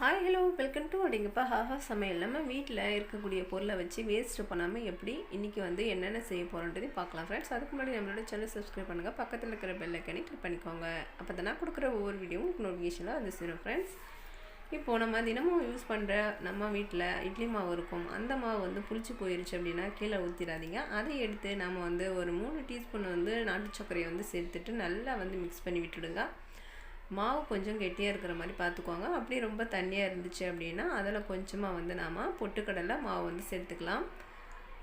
Hi hello welcome to அப்படிங்கப்பா ஹாஹா சமையல். நம்ம வீட்டில் இருக்கக்கூடிய பொருளை வச்சு வேஸ்ட்டு பண்ணாமல் எப்படி இன்றைக்கி வந்து என்னென்ன செய்ய போகிறோன்றதையும் பார்க்கலாம் ஃப்ரெண்ட்ஸ் அதுக்கு முன்னாடி நம்மளோட சேனல் சப்ஸ்கிரைப் பண்ணுங்கள் பக்கத்தில் இருக்கிற பெல் ஐக்கனை கிளிக் பண்ணிக்கோங்க. அப்போ தான் நான் கொடுக்குற ஒவ்வொரு வீடியோவும் உங்களுக்கு நோட்டிஃபிகேஷனில் அது சேரும் ஃப்ரெண்ட்ஸ் இப்போது நம்ம தினமும் யூஸ் பண்ணுற நம்ம வீட்டில் இட்லி மாவு இருக்கும். அந்த மாவு வந்து புளிச்சு போயிருச்சு அப்படின்னா கீழே ஊற்றிடாதீங்க அதை எடுத்து நம்ம வந்து ஒரு மூணு டீஸ்பூன் வந்து நாட்டு சர்க்கரையை வந்து சேர்த்துட்டு நல்லா வந்து மிக்ஸ் பண்ணி விட்டுடுங்க. மாவு கொஞ்சம் கெட்டியாக இருக்கிற மாதிரி பார்த்துக்கோங்க அப்படி ரொம்ப தண்ணியாக இருந்துச்சு அப்படின்னா அதில் கொஞ்சமாக வந்து நாம் பொட்டுக்கடலை மாவு வந்து சேர்த்துக்கலாம்.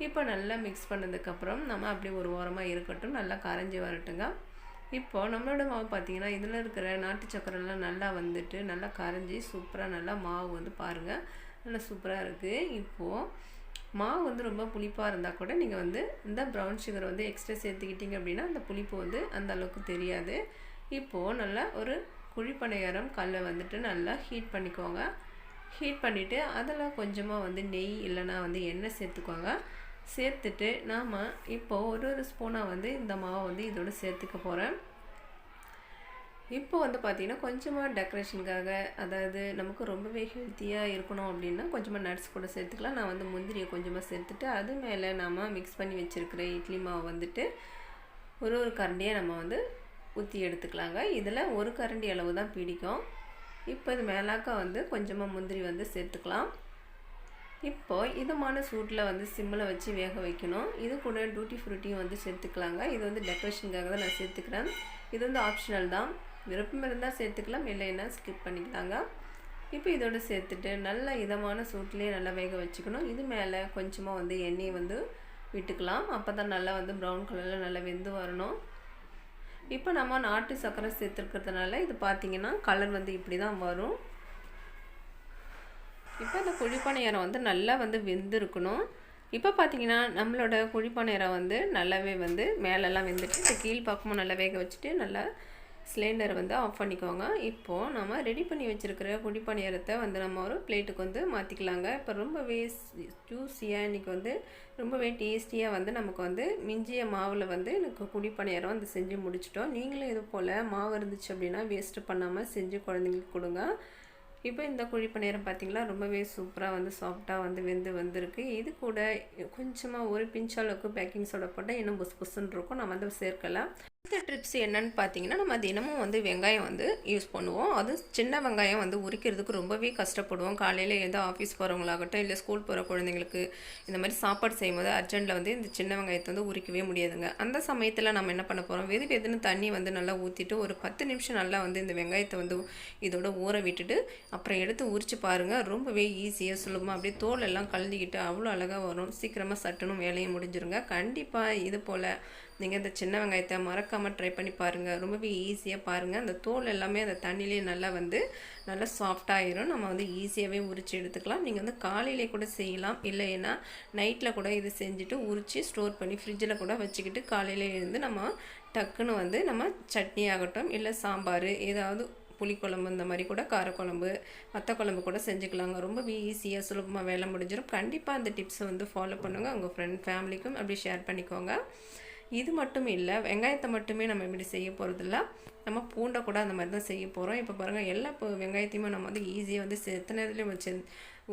இப்போ நல்லா மிக்ஸ் பண்ணதுக்கப்புறம் நம்ம அப்படி ஒரு ஓரமாக இருக்கட்டும் நல்லா கரைஞ்சி வரட்டுங்க. இப்போது நம்மளோட மாவு பார்த்திங்கன்னா இதில் இருக்கிற நாட்டு சக்கரைலாம் நல்லா வந்துட்டு நல்லா கரைஞ்சி சூப்பராக நல்லா மாவு வந்து பாருங்கள் நல்லா சூப்பராக இருக்குது இப்போது மாவு வந்து ரொம்ப புளிப்பாக இருந்தால் கூட நீங்கள் வந்து இந்த ப்ரௌன் சுகர் வந்து எக்ஸ்ட்ரா சேர்த்துக்கிட்டிங்க அப்படின்னா அந்த புளிப்பு வந்து அந்த அளவுக்கு தெரியாது. இப்போது நல்லா ஒரு குழிப்பணியாரம் கல்லை வந்துட்டு நல்லா ஹீட் பண்ணிக்கோங்க. ஹீட் பண்ணிவிட்டு அதில் கொஞ்சமாக வந்து நெய் இல்லைனா வந்து எண்ணெய் சேர்த்துக்கோங்க. சேர்த்துட்டு நாம் இப்போது ஒரு ஒரு ஸ்பூனாக வந்து இந்த மாவை வந்து இதோடு சேர்த்துக்க போகிறேன். இப்போ வந்து பார்த்திங்கன்னா கொஞ்சமாக டெக்கரேஷனுக்காக அதாவது நமக்கு ரொம்பவே ஹெல்த்தியாக இருக்கணும் அப்படின்னா கொஞ்சமாக நட்ஸ் கூட சேர்த்துக்கலாம். நான் வந்து முந்திரியை கொஞ்சமாக சேர்த்துட்டு அது மேலே நாம் மிக்ஸ் பண்ணி வச்சுருக்கிற இட்லி மாவு வந்துட்டு ஒரு ஒரு கரண்டியாக நம்ம வந்து ஊற்றி எடுத்துக்கலாங்க. இதில் ஒரு கரண்டி அளவு தான் பிடிக்கும். இப்போ இது மேலாக்க வந்து கொஞ்சமாக முந்திரி வந்து சேர்த்துக்கலாம். இப்போது இதமான சூட்டில் வந்து சிம்மில் வச்சு வேக வைக்கணும். இது கூட டூட்டி ஃப்ரூட்டியும் வந்து சேர்த்துக்கலாங்க. இது வந்து டெக்கரேஷனுக்காக தான் நான் சேர்த்துக்கிறேன். இது வந்து ஆப்ஷனல் தான். விருப்பம் இருந்தால் சேர்த்துக்கலாம் இல்லைன்னா ஸ்கிப் பண்ணிக்கலாங்க. இப்போ இதோடு சேர்த்துட்டு நல்ல இதமான சூட்லேயே நல்லா வேக வச்சுக்கணும். இது மேலே கொஞ்சமாக வந்து எண்ணெயை வந்து விட்டுக்கலாம். அப்போ தான் நல்லா வந்து ப்ரௌன் கலரில் நல்லா வெந்து வரணும். இப்போ நம்ம நாட்டு சர்க்கரை சேர்த்துருக்கிறதுனால இது பார்த்திங்கன்னா கலர் வந்து இப்படி தான் வரும். இப்போ இந்த குழிப்பணியாரம் வந்து நல்லா வந்து வெந்திருக்கணும். இப்போ பார்த்தீங்கன்னா நம்மளோட குழிப்பணியாரம் வந்து நல்லாவே வந்து மேலெல்லாம் வெந்துட்டு இந்த கீழ் பக்கமும் நல்லா வேக வச்சுட்டு நல்லா சிலிண்டரை வந்து ஆஃப் பண்ணிக்கோங்க. இப்போது நம்ம ரெடி பண்ணி வச்சுருக்கிற குழிப்பணியாரத்தை வந்து நம்ம ஒரு பிளேட்டுக்கு வந்து மாற்றிக்கலாங்க இப்போ ரொம்பவே ஜூஸியாக இன்றைக்கி வந்து ரொம்பவே டேஸ்டியாக வந்து நமக்கு வந்து மிஞ்சிய மாவில் வந்து எனக்கு குழிப்பணியாரம் வந்து செஞ்சு முடிச்சிட்டோம். நீங்களும் இது போல் மாவு இருந்துச்சு அப்படின்னா வேஸ்ட்டு பண்ணாமல் செஞ்சு குழந்தைங்களுக்கு கொடுங்க. இப்போ இந்த குழிப்பணியாரம் பார்த்திங்களா ரொம்பவே சூப்பராக வந்து சாஃப்டாக வந்து வெந்து வந்திருக்கு. இது கூட கொஞ்சமாக ஒரு பிஞ்ச் அளவுக்கு பேக்கிங் சோடா போட்டால் இன்னும் புஸ் புஸ்ன்னு இருக்கும். நம்ம வந்து சேர்க்கலாம். இந்த ட்ரிப்ஸ் என்னென்னு பார்த்தீங்கன்னா நம்ம தினமும் வந்து வெங்காயம் வந்து யூஸ் பண்ணுவோம். அது சின்ன வெங்காயம் வந்து உரிக்கிறதுக்கு ரொம்பவே கஷ்டப்படுவோம். காலையில் எந்த ஆஃபீஸ் போகிறவங்களாகட்டும் இல்லை ஸ்கூல் போகிற குழந்தைங்களுக்கு இந்த மாதிரி சாப்பாடு செய்யும்போது அர்ஜென்ட்டில் வந்து இந்த சின்ன வெங்காயத்தை வந்து உரிக்கவே முடியாதுங்க. அந்த சமயத்தில் நம்ம என்ன பண்ண போகிறோம் வெது வெதுன்னு தண்ணி வந்து நல்லா ஊற்றிட்டு ஒரு பத்து நிமிஷம் நல்லா வந்து இந்த வெங்காயத்தை வந்து இதோட ஊற விட்டுட்டு அப்புறம் எடுத்து உரித்து பாருங்கள் ரொம்பவே ஈஸியாக சுலபமாக அப்படியே தோல் எல்லாம் கழுதிக்கிட்டு அவ்வளோ அழகாக வரும். சீக்கிரமாக சட்டுன்னு வேலையை முடிஞ்சிருங்க. கண்டிப்பாக இது போல் நீங்கள் இந்த சின்ன வெங்காயத்தை மறக்காமல் ட்ரை பண்ணி பாருங்கள் ரொம்பவே ஈஸியாக பாருங்கள் அந்த தோல் எல்லாமே அந்த தண்ணியிலே நல்லா வந்து நல்லா சாஃப்டாகிடும் நம்ம வந்து ஈஸியாகவே உரித்து எடுத்துக்கலாம். நீங்கள் வந்து காலையிலே கூட செய்யலாம். இல்லைன்னா நைட்டில் கூட இது செஞ்சுட்டு உரித்து ஸ்டோர் பண்ணி ஃப்ரிட்ஜில் கூட வச்சுக்கிட்டு காலையில் எழுந்து நம்ம டக்குன்னு வந்து நம்ம சட்னி ஆகட்டும் இல்லை சாம்பார் ஏதாவது புளிக்குழம்பு இந்த மாதிரி கூட காரக்குழம்பு வத்த குழம்பு கூட செஞ்சுக்கலாங்க. ரொம்ப ஈஸியாக சுலபமாக வேலை முடிஞ்சிடும் கண்டிப்பாக அந்த டிப்ஸை வந்து ஃபாலோ பண்ணுங்கள் உங்கள் ஃப்ரெண்ட் ஃபேமிலிக்கும் அப்படி ஷேர் பண்ணிக்கோங்க. இது மட்டும் இல்லை வெங்காயத்தை மட்டுமே நம்ம இப்படி செய்ய போகிறதில்ல நம்ம பூண்டை கூட அந்த மாதிரி தான் செய்ய போகிறோம் இப்போ பாருங்கள் எல்லா இப்போ வெங்காயத்தையுமே நம்ம வந்து ஈஸியாக வந்து எத்தனை இதுலேயும் வச்சு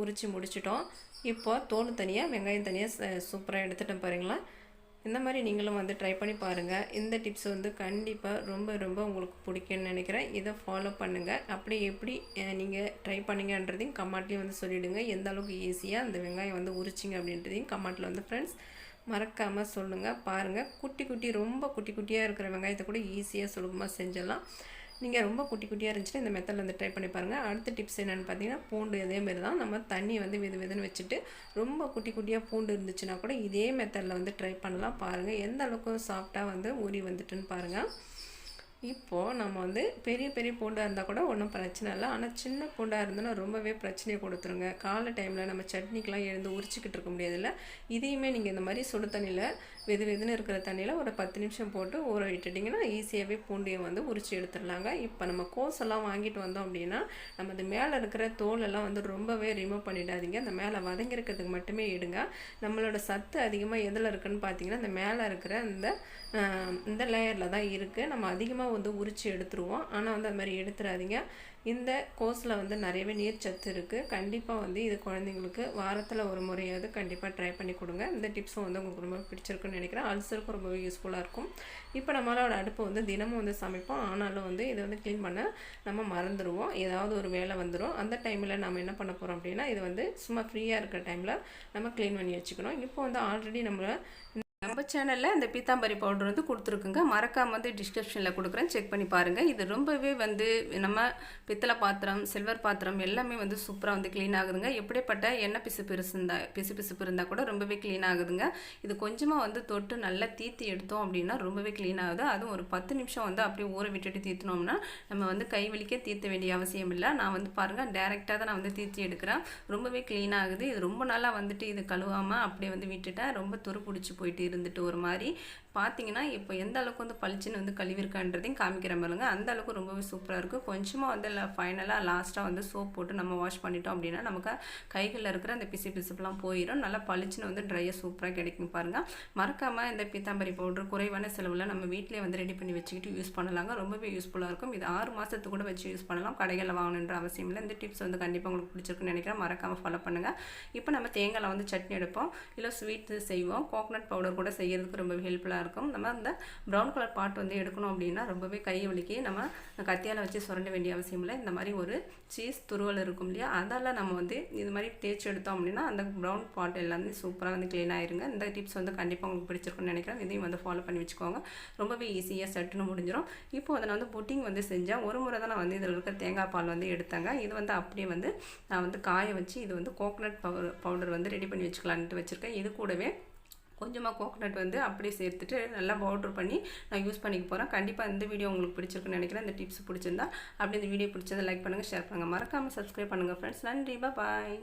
உரித்து முடிச்சிட்டோம். இப்போ தோல் தனியாக வெங்காயம் தனியாக சூப்பராக எடுத்துகிட்டோம் பாருங்களா இந்த மாதிரி நீங்களும் வந்து ட்ரை பண்ணி பாருங்கள் இந்த டிப்ஸ் வந்து கண்டிப்பாக ரொம்ப ரொம்ப உங்களுக்கு பிடிக்கும்னு நினைக்கிறேன். இதை ஃபாலோ பண்ணுங்கள் அப்படி எப்படி நீங்கள் ட்ரை பண்ணுங்கன்றதையும் கமெண்ட்லேயும் வந்து சொல்லிவிடுங்க எந்த அளவுக்கு ஈஸியாக அந்த வெங்காயம் வந்து உரிச்சிங்க அப்படின்றதையும் கமெண்ட்டில் வந்து ஃப்ரெண்ட்ஸ் மறக்காமல் சொல்லுங்கள் பாருங்கள் குட்டி குட்டி ரொம்ப குட்டி குட்டியாக இருக்கிற வெங்காயத்தை கூட ஈஸியாக சுலபமாக செஞ்சிடலாம். நீங்கள் ரொம்ப குட்டி குட்டியாக இருந்துச்சுன்னா இந்த மெத்தடில் வந்து ட்ரை பண்ணி பாருங்கள் அடுத்த டிப்ஸ் என்னென்னு பார்த்தீங்கன்னா பூண்டு இதேமாரி தான். நம்ம தண்ணி வந்து வித வெதுன்னு வச்சுட்டு ரொம்ப குட்டி குட்டியாக பூண்டு இருந்துச்சுன்னா கூட இதே மெத்தடில் வந்து ட்ரை பண்ணலாம். பாருங்கள் எந்த அளவுக்கு சாஃப்டாக வந்து ஊறி வந்துட்டுன்னு பாருங்கள் இப்போது நம்ம வந்து பெரிய பெரிய பூண்டாக இருந்தால் கூட ஒன்றும் பிரச்சனை இல்லை. ஆனால் சின்ன பூண்டாக இருந்தோன்னா ரொம்பவே பிரச்சனையை கொடுத்துருங்க. காலை டைமில் நம்ம சட்னிக்கெலாம் எழுந்து உரிச்சிக்கிட்டு இருக்க முடியாதுல்ல? இதையுமே நீங்கள் இந்த மாதிரி சுடு தண்ணியில் வெது வெதுன்னு இருக்கிற தண்ணியில் ஒரு பத்து நிமிஷம் போட்டு ஊற விட்டுட்டிங்கன்னா ஈஸியாகவே பூண்டியை வந்து உரிச்சு எடுத்துடலாங்க. இப்போ நம்ம கோஸ் எல்லாம் வாங்கிட்டு வந்தோம் அப்படின்னா நம்ம அது மேலே இருக்கிற தோலெல்லாம் வந்து ரொம்பவே ரிமூவ் பண்ணிடாதீங்க. அந்த மேலே வதங்கிருக்கிறதுக்கு மட்டுமே எடுங்க. நம்மளோட சத்து அதிகமாக எதில் இருக்குன்னு பார்த்தீங்கன்னா அந்த மேலே இருக்கிற அந்த இந்த லேயரில் தான் இருக்குது நம்ம அதிகமாக வந்து உரித்து எடுத்துருவோம். ஆனால் வந்து அது மாதிரி எடுத்துடாதீங்க. இந்த கோஸில் வந்து நிறையவே நீர் சத்து இருக்குது கண்டிப்பாக வந்து இது குழந்தைங்களுக்கு வாரத்தில் ஒரு முறையாவது கண்டிப்பாக ட்ரை பண்ணி கொடுங்க. இந்த டிப்ஸும் வந்து உங்களுக்கு ரொம்ப பிடிச்சிருக்குன்னு நினைக்கிறேன். அல்சருக்கும் ரொம்பவே யூஸ்ஃபுல்லாக இருக்கும். இப்போ நம்மளோட அடுப்பு வந்து தினமும் வந்து சமைப்போம். ஆனாலும் வந்து இதை வந்து க்ளீன் பண்ண நம்ம மறந்துடுவோம் ஏதாவது ஒரு வேலை வந்துடும் அந்த டைமில் நம்ம என்ன பண்ண போகிறோம் அப்படின்னா இது வந்து சும்மா ஃப்ரீயாக இருக்கிற டைமில் நம்ம க்ளீன் பண்ணி வச்சுக்கணும். இப்போ வந்து ஆல்ரெடி நம்ம நம்ம சேனலில் இந்த பீத்தாம்பரி பவுடர் வந்து கொடுத்துருக்குங்க. மறக்காம வந்து டிஸ்கிரிப்ஷனில் கொடுக்குறேன். செக் பண்ணி பாருங்கள் இது ரொம்பவே வந்து நம்ம பித்தளை பாத்திரம் சில்வர் பாத்திரம் எல்லாமே வந்து சூப்பராக வந்து க்ளீன் ஆகுதுங்க. எப்படிப்பட்ட எண்ணெய் பிசு பிசுப்பு பிசு பிசுப்பு இருந்தால் கூட ரொம்பவே க்ளீன் ஆகுதுங்க. இது கொஞ்சமாக வந்து தொட்டு நல்லா தீத்தி எடுத்தோம் அப்படின்னா ரொம்பவே க்ளீன் ஆகுது. அதுவும் ஒரு பத்து நிமிஷம் வந்து அப்படியே ஊற விட்டுட்டு தீத்தினோம்னா நம்ம வந்து கை வலிக்க தீர்த்த வேண்டிய அவசியம் இல்லை. நான் வந்து பாருங்கள் டேரெக்டாக தான் நான் வந்து தீர்த்தி எடுக்கிறேன். ரொம்பவே க்ளீன் ஆகுது. இது ரொம்ப நாளாக வந்துட்டு இது கழுவாமல் அப்படியே வந்து விட்டுட்டேன். ரொம்ப துரு பிடிச்சி போயிட்டு இருந்துட்டு ஒரு மாதிரி. பார்த்தீங்கன்னா இப்போ எந்த அளவுக்கு வந்து பளிச்சுன்னு வந்து கழுவிருக்கான்றதையும் காமிக்கிற மாதிரிங்க அந்த அளவுக்கு ரொம்பவே சூப்பராக இருக்கும் கொஞ்சமாக வந்து ஃபைனலாக லாஸ்ட்டாக வந்து சோப் போட்டு நம்ம வாஷ் பண்ணிட்டோம் அப்படின்னா நமக்கு கைகளில் இருக்கிற அந்த பிசு பிசுப்புலாம் போயிடும் நல்லா பளிச்சுன்னு வந்து ட்ரையாக சூப்பராக கிடைக்கும் பாருங்கள் மறக்காமல் இந்த பீத்தாம்பரி பவுடர் குறைவான செலவில் நம்ம வீட்டிலே வந்து ரெடி பண்ணி வச்சுக்கிட்டு யூஸ் பண்ணலாங்க. ரொம்பவே யூஸ்ஃபுல்லாக இருக்கும். இது ஆறு மாதத்துக்கு கூட வச்சு யூஸ் பண்ணலாம். கடைகளில் வாங்கணுன்ற அவசியம் இல்லை. இந்த டிப்ஸ் வந்து கண்டிப்பாக உங்களுக்கு பிடிச்சிருக்குன்னு நினைக்கிறேன். மறக்காமல் ஃபாலோ பண்ணுங்கள் இப்போ நம்ம தேங்காயில் வந்து சட்னி எடுப்போம். இல்லை ஸ்வீட் செய்வோம். கோகோனட் பவுடர் கூட செய்கிறதுக்கு ரொம்ப ஹெல்ப்ஃபுல்லாக இருக்கும். நம்ம அந்த ப்ரௌன் கலர் பாட் வந்து எடுக்கணும் அப்படின்னா ரொம்பவே கை வலிக்கி. நம்ம கத்தியால் வச்சு சுரண்ட வேண்டிய அவசியம் இல்லை. இந்த மாதிரி ஒரு சீஸ் துருவல் இருக்கும் இல்லையா? அதால் நம்ம வந்து இது மாதிரி தேய்ச்சி எடுத்தோம் அப்படின்னா அந்த ப்ரௌன் பாட் எல்லாமே சூப்பராக வந்து க்ளீன் ஆயிருங்க. இந்த டிப்ஸ் வந்து கண்டிப்பாக உங்களுக்கு பிடிச்சிருக்குன்னு நினைக்கிறேன். இதையும் வந்து ஃபாலோ பண்ணி வச்சுக்கோங்க. ரொம்பவே ஈஸியாக சட்டுன்னு முடிஞ்சிடும் இப்போ அதை நான் வந்து புட்டிங் வந்து செஞ்சேன். ஒரு முறை தான் நான் வந்து இதில் இருக்கிற தேங்காய் பால் வந்து எடுத்தேங்க. இது வந்து அப்படியே வந்து நான் வந்து காய வச்சு இது வந்து கோகனட் பவுடர் பவுடர் வந்து ரெடி பண்ணி வச்சுக்கலான்ட்டு வச்சுருக்கேன். இது கூடவே கொஞ்சமாக கோகனட் வந்து அப்படியே சேர்த்துட்டு நல்லா பவுடர் பண்ணி நான் யூஸ் பண்ணிக்க போகிறேன் கண்டிப்பாக இந்த வீடியோ உங்களுக்கு பிடிச்சிருக்குன்னு நினைக்கிறேன். இந்த டிப்ஸ் பிடிச்சிருந்தா அப்படி இந்த வீடியோ பிடிச்சதை லைக் பண்ணுங்கள் ஷேர் பண்ணுங்கள் மறக்காமல் சப்ஸ்கிரைப் பண்ணுங்கள் ஃப்ரெண்ட்ஸ் நன்றி. பாய்